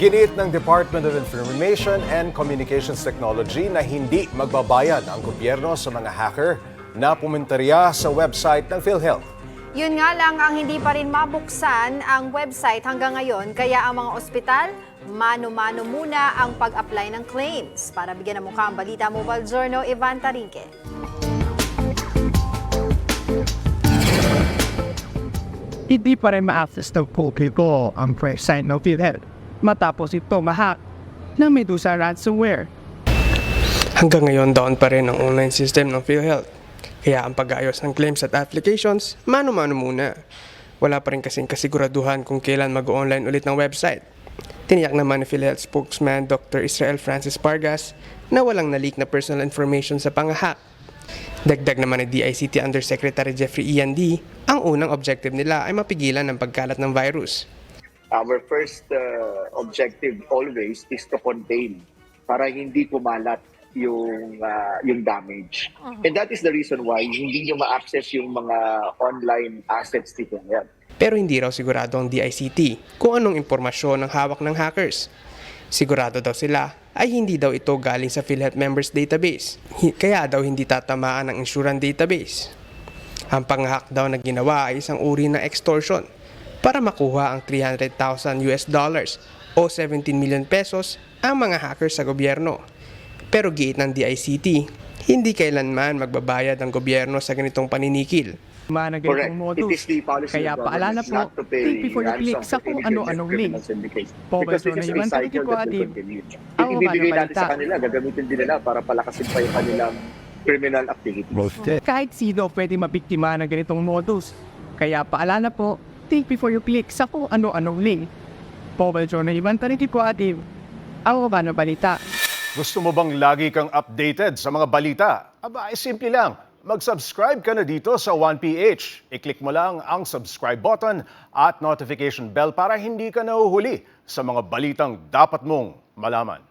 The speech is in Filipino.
Giniit ng Department of Information and Communications Technology na hindi magbabayad ang gobyerno sa mga hacker na pumentarya sa website ng PhilHealth. Yun nga lang ang hindi pa rin mabuksan ang website hanggang ngayon kaya ang mga ospital mano-mano muna ang pag-apply ng claims. Para bigyan ng mukha ang balita mo, Valzorno, Ivan Tarinque. hindi pa rin ma-access ng publiko ang website ng PhilHealth matapos ito mahack ng Medusa ransomware. Hanggang ngayon down pa rin ang online system ng PhilHealth. Kaya ang pag-aayos ng claims at applications, mano-mano muna. Wala pa rin kasing kasiguraduhan kung kailan mag-online ulit ng website. Tiniyak naman ni PhilHealth spokesman Dr. Israel Francis Pargas na walang nalik na personal information sa panghahack. Dagdag naman ni DICT Undersecretary Jeffrey Ian D, ang unang objective nila ay mapigilan ang pagkalat ng virus. Our first uh, objective always is to contain para hindi kumalat yung uh, yung damage. And that is the reason why hindi nyo ma-access yung mga online assets nito. Yan. Pero hindi raw sigurado ang DICT kung anong impormasyon ang hawak ng hackers. Sigurado daw sila ay hindi daw ito galing sa PhilHealth members database. Kaya daw hindi tatamaan ang insurance database. Ang panghack daw na ginawa ay isang uri ng extortion para makuha ang 300,000 US dollars o 17 million pesos ang mga hackers sa gobyerno. Pero giit ng DICT, hindi kailanman magbabayad ang gobyerno sa ganitong paninikil. Mga Correct. ganitong It modus. is the policy Kaya paalala po, click before you click sa kung ano-anong link. criminal syndicate. Po, Because Beso this is na Yung ibibigay paano natin sa balita? kanila, gagamitin din nila para palakasin pa yung kanilang criminal activity. Kahit sino pwede mabiktima ng ganitong modus. Kaya paalala po, think before you click sa kung ano-anong link. Po, Beso na Ivan. Ako ba na balita? Gusto mo bang lagi kang updated sa mga balita? Aba, ay simple lang. Mag-subscribe ka na dito sa 1PH. I-click mo lang ang subscribe button at notification bell para hindi ka nahuhuli sa mga balitang dapat mong malaman.